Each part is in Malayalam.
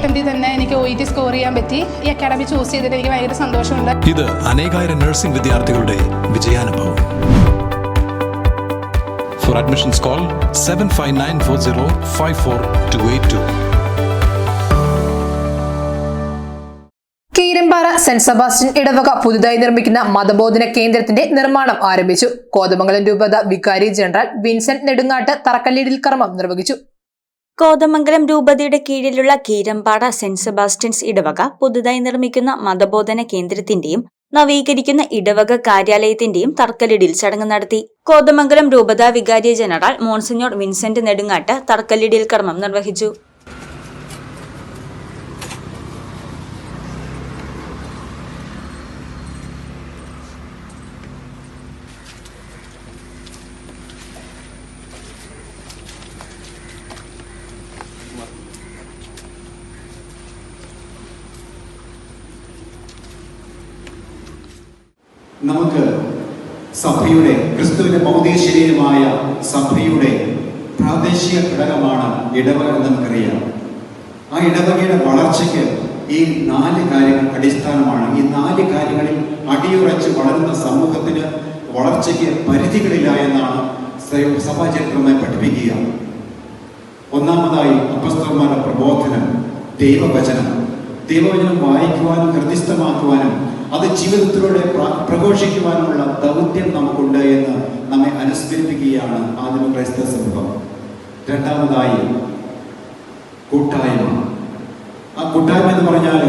അറ്റംപ്റ്റിൽ തന്നെ എനിക്ക് ഒ ഇ ടി സ്കോർ ചെയ്യാൻ പറ്റി. ഈ അക്കാഡമി ചൂസ് ചെയ്തിട്ട് എനിക്ക് ഭയങ്കര സന്തോഷമുണ്ട്. ഇത് അനേകായിരം നഴ്സിംഗ് വിദ്യാർത്ഥികളുടെ വിജയാനുഭവം. For admissions call seven five nine four zero five four two eight two Keerampara saint Sebastian ഇടവക പുതുതായി നിർമ്മിക്കുന്ന മതബോധന കേന്ദ്രത്തിന്റെ നിർമ്മാണം ആരംഭിച്ചു. കോതമംഗലം രൂപത വികാരി ജനറൽ വിൻസെന്റ് നെടുങ്ങാട്ട് തറക്കല്ലിടിൽ കർമ്മം നിർവഹിച്ചു. കോതമംഗലം രൂപതയുടെ കീഴിലുള്ള കീരമ്പാട സെന്റ് സെബാസ്റ്റ്യൻസ് ഇടവക പുതുതായി നിർമ്മിക്കുന്ന മതബോധന കേന്ദ്രത്തിന്റെയും നവീകരിക്കുന്ന ഇടവക കാര്യാലയത്തിന്റെയും തർക്കല്ലിടിൽ ചടങ്ങ് നടത്തി. കോതമംഗലം രൂപതാ വികാരി ജനറൽ മോൺസിഞ്ഞോർ വിൻസെന്റ് നെടുങ്ങാട്ട് തർക്കല്ലിടിൽ കർമ്മം നിർവഹിച്ചു. നമുക്ക് സഭയുടെ ക്രിസ്തുവിന്റെ ഭൗതിക ശരീരമായ സഭയുടെ പ്രാദേശിക ഘടകമാണ് ഇടവക എന്ന് നമുക്കറിയാം. ആ ഇടവകയുടെ വളർച്ചയ്ക്ക് ഈ നാല് കാര്യങ്ങൾ അടിസ്ഥാനമാണ്. ഈ നാല് കാര്യങ്ങളിൽ അടിയുറച്ച് വളരുന്ന സമൂഹത്തിന് വളർച്ചയ്ക്ക് പരിധികളില്ല എന്നാണ് സഭാചരിത്രമായി പഠിപ്പിക്കുക. ഒന്നാമതായി അപ്പസ്തവന്മാരുടെ പ്രബോധനം ദൈവവചനം. ദൈവവചനം വായിക്കുവാനും ഹൃദയസ്ഥമാക്കുവാനും അത് ജീവിതത്തിലൂടെ പ്രഘോഷിക്കുവാനുള്ള ദൗത്യം നമുക്കുണ്ട് എന്ന് നമ്മെ അനുസ്മരിപ്പിക്കുകയാണ് ആദിമ ക്രൈസ്തവ സമൂഹം. രണ്ടാമതായി കൂട്ടായ്മ. ആ കൂട്ടായ്മ എന്ന് പറഞ്ഞാൽ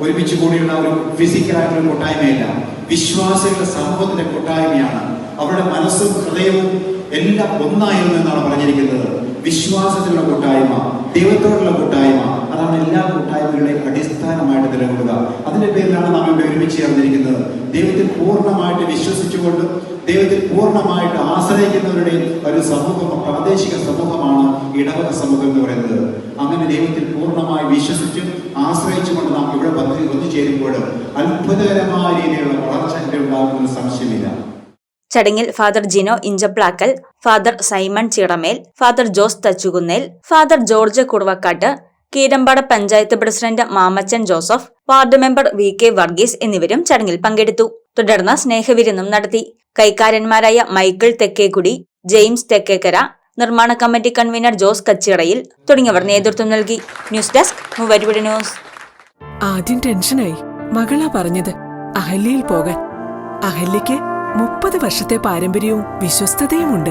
ഒരുമിച്ച് കൂടിയുള്ള ഒരു ഫിസിക്കലായിട്ടുള്ള കൂട്ടായ്മയല്ല വിശ്വാസികളുടെ സമൂഹത്തിന്റെ കൂട്ടായ്മയാണ്. അവരുടെ മനസ്സും ഹൃദയവും എല്ലാം ഒന്നായിരുന്നു എന്നാണ് പറഞ്ഞിരിക്കുന്നത് വിശ്വാസത്തിലുള്ള കൂട്ടായ്മ ദൈവത്തോടുള്ള കൂട്ടായ്മ അതാണ് എല്ലാ കൂട്ടായ്മകളുടെയും അടിസ്ഥാനമായിട്ട് നിലകൊള്ളുക. അതിന്റെ പേരിലാണ് നാം ഇവിടെ ഒരുമിച്ച് ചേർന്നിരിക്കുന്നത്. ദൈവത്തിൽ പൂർണമായിട്ട് വിശ്വസിച്ചുകൊണ്ട് ദൈവത്തിൽ പൂർണമായിട്ട് ആശ്രയിക്കുന്നവരുടെ ഒരു സമൂഹം പ്രാദേശിക സമൂഹമാണ് ഇടവക സമൂഹം എന്ന് പറയുന്നത്. അങ്ങനെ ദൈവത്തിൽ പൂർണമായി വിശ്വസിച്ചും ആശ്രയിച്ചുകൊണ്ട് നാം ഇവിടെ പദ്ധതി ഒത്തുചേരുമ്പോൾ അത്ഭുതകരമായ രീതിയിലുള്ള വളർച്ച ഇവിടെ ഉണ്ടാകുമെന്ന് സംശയമില്ല. ചടങ്ങിൽ father Jino Inchaplakkal father Simon Chiramel father Jose Thachukunnel father George Kuruvakkattu Keerampada panchayat president Mamachan Joseph ward member V K Varghese എന്നിവരും ചടങ്ങിൽ പങ്കെടുത്തു. തുടർന്ന് സ്നേഹവിരുന്നും നടത്തി. കൈക്കാരന്മാരായ മൈക്കിൾ തെക്കേക്കുടി ജെയിംസ് തെക്കേക്കര നിർമ്മാണ കമ്മിറ്റി കൺവീനർ ജോസ് കച്ചിറയിൽ തുടങ്ങിയവർ നേതൃത്വം നൽകി. News desk news. ആദ്യം ടെൻഷനായി. മകളാ പറഞ്ഞത് അഹല്യയിൽ പോകാൻ. അഹല്യയ്ക്ക് മുപ്പത് വർഷത്തെ പാരമ്പര്യവും വിശ്വസ്തതയുമുണ്ട്.